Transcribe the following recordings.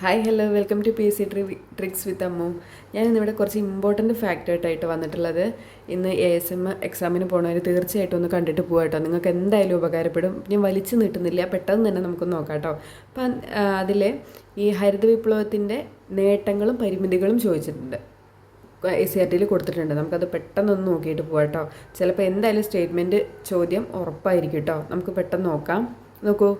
Hi hello welcome to P S C tri tricks with Ammu ഞാൻ ഇന്നിവിടെ കുറച്ച് important ഫാക്റ്റായിട്ടായിട്ട് വന്നിട്ടുള്ളത്. ഇന്ന് എ എസ് എം എക്സാമിന് പോകണവർ തീർച്ചയായിട്ടും ഒന്ന് കണ്ടിട്ട് പോകാം കേട്ടോ നിങ്ങൾക്ക് എന്തായാലും ഉപകാരപ്പെടും. ഞാൻ വലിച്ചു നീട്ടുന്നില്ല. പെട്ടെന്ന് തന്നെ നമുക്ക് നോക്കാം കേട്ടോ അപ്പം അതിൽ ഈ ഹരിത വിപ്ലവത്തിന്റെ നേട്ടങ്ങളും പരിമിതികളും ചോദിച്ചിട്ടുണ്ട്. എ സി ആർ ടിയിൽ കൊടുത്തിട്ടുണ്ട്. നമുക്കത് പെട്ടെന്നൊന്ന് നോക്കിയിട്ട് പോകാം കേട്ടോ ചിലപ്പോൾ എന്തായാലും സ്റ്റേറ്റ്മെന്റ് ചോദ്യം ഉറപ്പായിരിക്കും കേട്ടോ നമുക്ക് പെട്ടെന്ന് നോക്കാം. നോക്കൂ.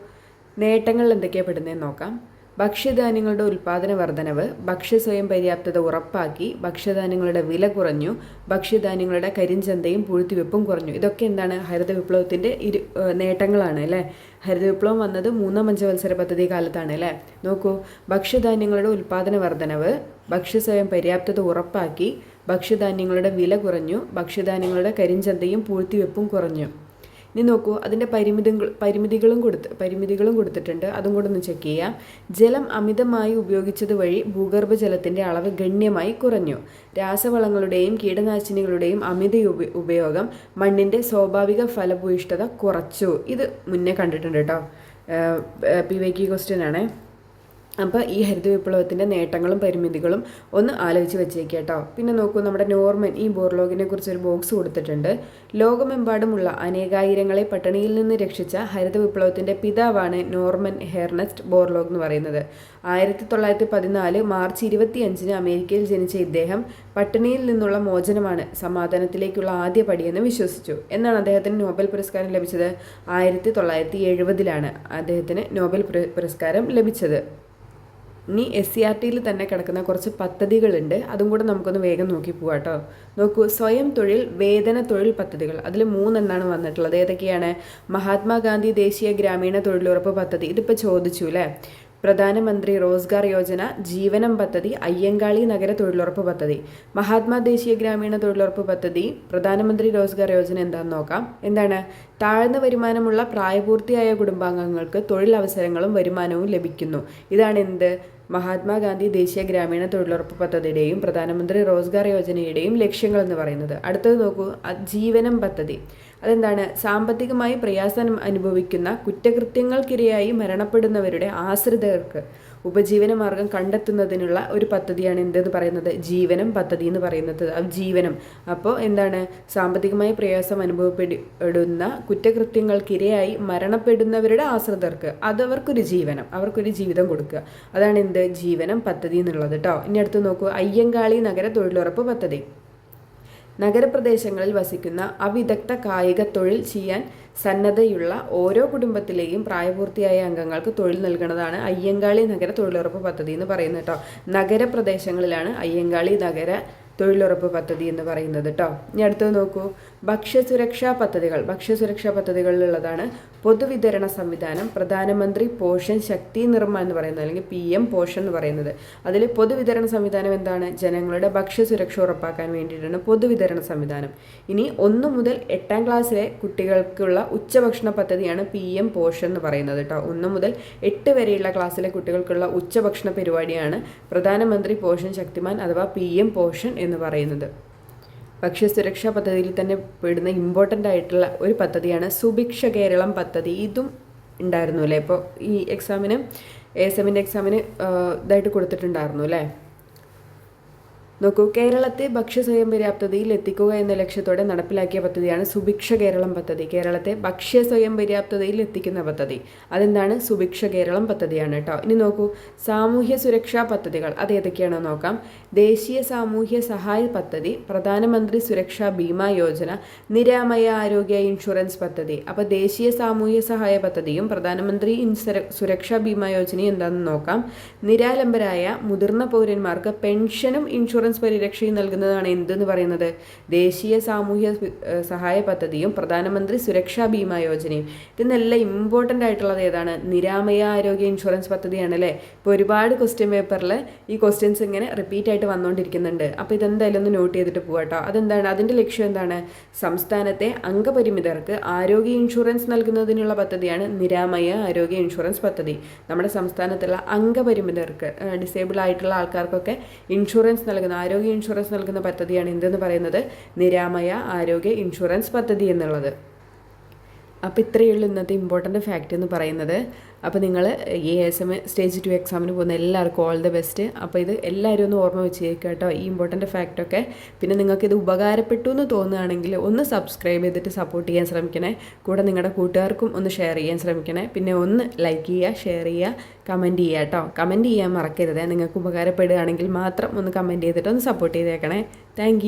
നേട്ടങ്ങൾ എന്തൊക്കെയാണ് പെടുന്നതെന്ന് നോക്കാം. ഭക്ഷ്യധാന്യങ്ങളുടെ ഉൽപ്പാദന വർധനവ് ഭക്ഷ്യ സ്വയം പര്യാപ്തത ഉറപ്പാക്കി ഭക്ഷ്യധാന്യങ്ങളുടെ വില കുറഞ്ഞു ഭക്ഷ്യധാന്യങ്ങളുടെ കരിഞ്ചന്തയും പൂഴ്ത്തിവെപ്പും കുറഞ്ഞു. ഇതൊക്കെ എന്താണ്? ഹരിത വിപ്ലവത്തിന്റെ ഇരു നേട്ടങ്ങളാണ് അല്ലേ? ഹരിത വിപ്ലവം വന്നത് മൂന്നാം പഞ്ചവത്സര പദ്ധതി കാലത്താണ് അല്ലേ? നോക്കൂ ഭക്ഷ്യധാന്യങ്ങളുടെ ഉൽപ്പാദന വർധനവ് ഭക്ഷ്യ സ്വയം പര്യാപ്തത ഉറപ്പാക്കി ഭക്ഷ്യധാന്യങ്ങളുടെ വില കുറഞ്ഞു ഭക്ഷ്യധാന്യങ്ങളുടെ കരിഞ്ചന്തയും പൂഴ്ത്തിവെപ്പും കുറഞ്ഞു. ഇനി നോക്കൂ അതിന്റെ പരിമിതികൾ പരിമിതികളും കൊടുത്ത് പരിമിതികളും കൊടുത്തിട്ടുണ്ട്. അതും കൂടെ ഒന്ന് ചെക്ക് ചെയ്യാം. ജലം അമിതമായി ഉപയോഗിച്ചത് വഴി ഭൂഗർഭജലത്തിന്റെ അളവ് ഗണ്യമായി കുറഞ്ഞു. രാസവളങ്ങളുടെയും കീടനാശിനികളുടെയും അമിത ഉപയോഗം മണ്ണിന്റെ സ്വാഭാവിക ഫലഭൂയിഷ്ഠത കുറച്ചു. ഇത് മുന്നേ കണ്ടിട്ടുണ്ട് കേട്ടോ. പി വൈ ക്യു ക്വസ്റ്റ്യൻ ആണേ. അപ്പോൾ ഈ ഹരിത വിപ്ലവത്തിന്റെ നേട്ടങ്ങളും പരിമിതികളും ഒന്ന് ആലോചിച്ച് വെച്ചേക്കുക കേട്ടോ. പിന്നെ നോക്കൂ നമ്മുടെ നോർമൻ ഈ ബോർലോഗിനെ കുറിച്ച് ഒരു ബോക്സ് കൊടുത്തിട്ടുണ്ട്. ലോകമെമ്പാടുമുള്ള അനേകായിരങ്ങളെ പട്ടിണിയിൽ നിന്ന് രക്ഷിച്ച ഹരിത വിപ്ലവത്തിന്റെ പിതാവാണ് നോർമൻ ഹെർണസ്റ്റ് ബോർലോഗ് എന്ന് പറയുന്നത്. ആയിരത്തി തൊള്ളായിരത്തി പതിനാല് മാർച്ച് ഇരുപത്തി അഞ്ചിന് അമേരിക്കയിൽ ജനിച്ച ഇദ്ദേഹം പട്ടിണിയിൽ നിന്നുള്ള മോചനമാണ് സമാധാനത്തിലേക്കുള്ള ആദ്യ പടിയെന്ന് വിശ്വസിച്ചു. എന്നാണ് അദ്ദേഹത്തിന് നോബൽ പുരസ്കാരം ലഭിച്ചത്? ആയിരത്തി തൊള്ളായിരത്തി എഴുപതിലാണ് അദ്ദേഹത്തിന് നോബൽ പുരസ്കാരം ലഭിച്ചത്. ഇനി എസ് സി ആർ ടിയിൽ തന്നെ കിടക്കുന്ന കുറച്ച് പദ്ധതികളുണ്ട്. അതും കൂടെ നമുക്കൊന്ന് വേഗം നോക്കി പോവാം കേട്ടോ നോക്കൂ സ്വയം തൊഴിൽ വേതന തൊഴിൽ പദ്ധതികൾ. അതിൽ മൂന്നെണ്ണാണ് വന്നിട്ടുള്ളത്. ഏതൊക്കെയാണ്? മഹാത്മാഗാന്ധി ദേശീയ ഗ്രാമീണ തൊഴിലുറപ്പ് പദ്ധതി. ഇതിപ്പോൾ ചോദിച്ചു അല്ലേ പ്രധാനമന്ത്രി റോസ്ഗാർ യോജന ജീവനം പദ്ധതി അയ്യങ്കാളി നഗര തൊഴിലുറപ്പ് പദ്ധതി മഹാത്മാ ദേശീയ ഗ്രാമീണ തൊഴിലുറപ്പ് പദ്ധതി പ്രധാനമന്ത്രി റോസ്ഗാർ യോജന എന്താണെന്ന് നോക്കാം. എന്താണ്? താഴ്ന്ന വരുമാനമുള്ള പ്രായപൂർത്തിയായ കുടുംബാംഗങ്ങൾക്ക് തൊഴിലവസരങ്ങളും വരുമാനവും ലഭിക്കുന്നു. ഇതാണ് എന്ത്? മഹാത്മാഗാന്ധി ദേശീയ ഗ്രാമീണ തൊഴിലുറപ്പ് പദ്ധതിയുടെയും പ്രധാനമന്ത്രി റോസ്ഗാർ യോജനയുടെയും ലക്ഷ്യങ്ങൾ എന്ന് പറയുന്നത്. അടുത്തത് നോക്കൂ ജീവനം പദ്ധതി. അതെന്താണ്? സാമ്പത്തികമായി പ്രയാസം അനുഭവിക്കുന്ന കുറ്റകൃത്യങ്ങൾക്കിരയായി മരണപ്പെടുന്നവരുടെ ആശ്രിതർക്ക് ഉപജീവന മാർഗം കണ്ടെത്തുന്നതിനുള്ള ഒരു പദ്ധതിയാണ് എന്തെന്ന് പറയുന്നത്? ജീവനം പദ്ധതി എന്ന് പറയുന്നത്. ജീവനം. അപ്പോൾ എന്താണ്? സാമ്പത്തികമായി പ്രയാസം അനുഭവപ്പെടുന്ന കുറ്റകൃത്യങ്ങൾക്കിരയായി മരണപ്പെടുന്നവരുടെ ആശ്രിതർക്ക് അത് അവർക്കൊരു ജീവനം. അവർക്കൊരു ജീവിതം കൊടുക്കുക. അതാണ് എന്ത്? ജീവനം പദ്ധതി എന്നുള്ളത് കേട്ടോ ഇനി അടുത്ത് നോക്കൂ. അയ്യങ്കാളി നഗര തൊഴിലുറപ്പ് പദ്ധതി. നഗരപ്രദേശങ്ങളിൽ വസിക്കുന്ന അവിദഗ്ധ കായിക തൊഴിൽ ചെയ്യാൻ സന്നദ്ധയുള്ള ഓരോ കുടുംബത്തിലെയും പ്രായപൂർത്തിയായ അംഗങ്ങൾക്ക് തൊഴിൽ നൽകുന്നതാണ് അയ്യങ്കാളി നഗര തൊഴിലുറപ്പ് പദ്ധതി എന്ന് പറയുന്നത് കേട്ടോ. നഗരപ്രദേശങ്ങളിലാണ് അയ്യങ്കാളി നഗര തൊഴിലുറപ്പ് പദ്ധതി എന്ന് പറയുന്നത് കേട്ടോ ഇനി അടുത്തത് നോക്കൂ. ഭക്ഷ്യസുരക്ഷാ പദ്ധതികൾ. ഭക്ഷ്യസുരക്ഷാ പദ്ധതികളിലുള്ളതാണ് പൊതുവിതരണ സംവിധാനം പ്രധാനമന്ത്രി പോഷൻ ശക്തി നിർമ്മ എന്ന് പറയുന്നത് അല്ലെങ്കിൽ പി എം പോഷൻ എന്ന് പറയുന്നത്. അതിൽ പൊതുവിതരണ സംവിധാനം എന്താണ്? ജനങ്ങളുടെ ഭക്ഷ്യസുരക്ഷ ഉറപ്പാക്കാൻ വേണ്ടിയിട്ടാണ് പൊതുവിതരണ സംവിധാനം. ഇനി ഒന്ന് മുതൽ എട്ടാം ക്ലാസ്സിലെ കുട്ടികൾക്കുള്ള ഉച്ചഭക്ഷണ പദ്ധതിയാണ് പി എം പോഷൻ എന്ന് പറയുന്നത് കേട്ടോ ഒന്ന് മുതൽ എട്ട് വരെയുള്ള ക്ലാസ്സിലെ കുട്ടികൾക്കുള്ള ഉച്ചഭക്ഷണ പരിപാടിയാണ് പ്രധാനമന്ത്രി പോഷൻ ശക്തിമാൻ അഥവാ പി എം പോഷൻ എന്ന് പറയുന്നത്. ഭക്ഷ്യസുരക്ഷാ പദ്ധതിയിൽ തന്നെ പെടുന്ന ഇമ്പോർട്ടന്റ് ആയിട്ടുള്ള ഒരു പദ്ധതിയാണ് സുഭിക്ഷ കേരളം പദ്ധതി. ഇതും ഉണ്ടായിരുന്നു അല്ലേ? ഇപ്പോൾ ഈ എക്സാമിന് എ എസ് എമ്മിന്റെ എക്സാമിന് ഇതായിട്ട് കൊടുത്തിട്ടുണ്ടായിരുന്നു അല്ലേ? നോക്കൂ കേരളത്തെ ഭക്ഷ്യ സ്വയം പര്യാപ്തതയിൽ എത്തിക്കുക എന്ന ലക്ഷ്യത്തോടെ നടപ്പിലാക്കിയ പദ്ധതിയാണ് സുഭിക്ഷ കേരളം പദ്ധതി. കേരളത്തെ ഭക്ഷ്യ സ്വയം പര്യാപ്തതയിൽ എത്തിക്കുന്ന പദ്ധതി. അതെന്താണ്? സുഭിക്ഷ കേരളം പദ്ധതിയാണ് കേട്ടോ. ഇനി നോക്കൂ സാമൂഹ്യ സുരക്ഷാ പദ്ധതികൾ അത് ഏതൊക്കെയാണോ നോക്കാം. ദേശീയ സാമൂഹ്യ സഹായ പദ്ധതി പ്രധാനമന്ത്രി സുരക്ഷാ ബീമാ യോജന നിരാമയ ആരോഗ്യ ഇൻഷുറൻസ് പദ്ധതി. അപ്പോൾ ദേശീയ സാമൂഹ്യ സഹായ പദ്ധതിയും പ്രധാനമന്ത്രി സുരക്ഷാ ബീമാ യോജനയും എന്താണെന്ന് നോക്കാം. നിരാലംബരായ മുതിർന്ന പൗരന്മാർക്ക് പെൻഷനും ഇൻഷുറൻസ് ഇൻഷുറൻസ് പരിരക്ഷയും നൽകുന്നതാണ് എന്തെന്ന് പറയുന്നത്? ദേശീയ സാമൂഹ്യ സഹായ പദ്ധതിയും പ്രധാനമന്ത്രി സുരക്ഷാ ഭീമാ യോജനയും. ഇതിനെല്ലാം ഇമ്പോർട്ടന്റ് ആയിട്ടുള്ളത് ഏതാണ്? നിരാമയ ആരോഗ്യ ഇൻഷുറൻസ് പദ്ധതിയാണ് അല്ലേ ഇപ്പോൾ ഒരുപാട് ക്വസ്റ്റ്യൻ പേപ്പറിൽ ഈ ക്വസ്റ്റ്യൻസ് ഇങ്ങനെ റിപ്പീറ്റ് ആയിട്ട് വന്നുകൊണ്ടിരിക്കുന്നുണ്ട് അപ്പോൾ ഇതെന്തായാലും ഒന്ന് നോട്ട് ചെയ്തിട്ട് പോകാട്ടോ അതെന്താണ്? അതിന്റെ ലക്ഷ്യം എന്താണ്? സംസ്ഥാനത്തെ അംഗപരിമിതർക്ക് ആരോഗ്യ ഇൻഷുറൻസ് നൽകുന്നതിനുള്ള പദ്ധതിയാണ് നിരാമയ ആരോഗ്യ ഇൻഷുറൻസ് പദ്ധതി. നമ്മുടെ സംസ്ഥാനത്തുള്ള അംഗപരിമിതർക്ക് ഡിസേബിൾ ആയിട്ടുള്ള ആൾക്കാർക്കൊക്കെ ഇൻഷുറൻസ് നൽകുന്ന ആരോഗ്യ ഇൻഷുറൻസ് നൽകുന്ന പദ്ധതിയാണ് എന്തെന്ന് പറയുന്നത്? നിരാമയ ആരോഗ്യ ഇൻഷുറൻസ് പദ്ധതി എന്നുള്ളത്. അപ്പോൾ ഇത്രയേ ഉള്ളൂ ഇന്നത്തെ ഇമ്പോർട്ടന്റ് ഫാക്റ്റ് എന്ന് പറയുന്നത്. അപ്പോൾ നിങ്ങൾ A S M stage two എക്സാമിന് പോകുന്ന എല്ലാവർക്കും ഓൾ ദി ബെസ്റ്റ് അപ്പോൾ ഇത് എല്ലാവരും ഒന്ന് ഓർമ്മ വെച്ചേക്കുക കേട്ടോ. ഈ ഇമ്പോർട്ടന്റ് ഫാക്റ്റൊക്കെ പിന്നെ നിങ്ങൾക്ക് ഇത് ഉപകാരപ്പെട്ടു എന്ന് തോന്നുകയാണെങ്കിൽ ഒന്ന് സബ്സ്ക്രൈബ് ചെയ്തിട്ട് സപ്പോർട്ട് ചെയ്യാൻ ശ്രമിക്കണേ. കൂടെ നിങ്ങളുടെ കൂട്ടുകാർക്കും ഒന്ന് ഷെയർ ചെയ്യാൻ ശ്രമിക്കണേ. പിന്നെ ഒന്ന് ലൈക്ക് ചെയ്യുക ഷെയർ ചെയ്യുക കമന്റ് ചെയ്യുക കേട്ടോ. കമന്റ് ചെയ്യാൻ മറക്കരുത്. നിങ്ങൾക്ക് ഉപകാരപ്പെടുകയാണെങ്കിൽ മാത്രം ഒന്ന് കമന്റ് ചെയ്തിട്ട് ഒന്ന് സപ്പോർട്ട് ചെയ്തേക്കണേ. താങ്ക്